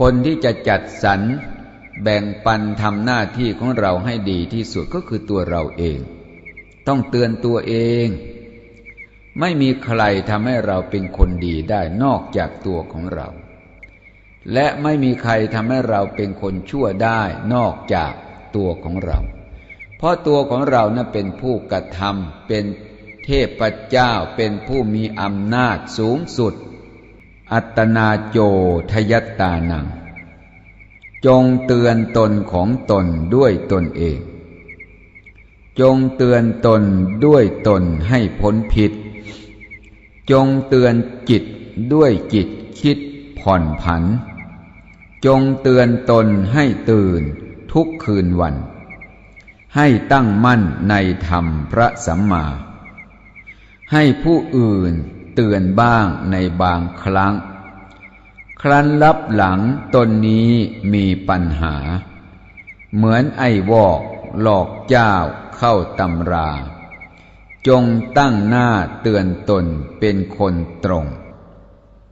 คนที่จะจัดสรรแบ่งปันทำหน้าที่ของเราให้ดีที่สุดก็คือตัวเราเอง ต้องเตือนตัวเอง ไม่มีใครทำให้เราเป็นคนดีได้นอกจากตัวของเรา และไม่มีใครทำให้เราเป็นคนชั่วได้นอกจากตัวของเรา เพราะตัวของเรานะ่ะเป็นผู้กระทำเป็นเทพเจ้าเป็นผู้มีอำนาจสูงสุด อัตนาโจทยัตตานัง จงเตือนตนของตนด้วยตนเอง จงเตือนตนด้วยตนให้พ้นผิด จงเตือนจิตด้วยจิตคิดผ่อนผัน จงเตือนตนให้ตื่นทุกคืนวัน ให้ตั้งมั่นในธรรมพระสัมมา ให้ผู้อื่น เตือนบ้างในบางครั้ง ครั้นรับหลังตนนี้มีปัญหา เหมือนไอ้วอกหลอกเจ้าเข้าตำรา จงตั้งหน้าเตือนตนเป็นคนตรง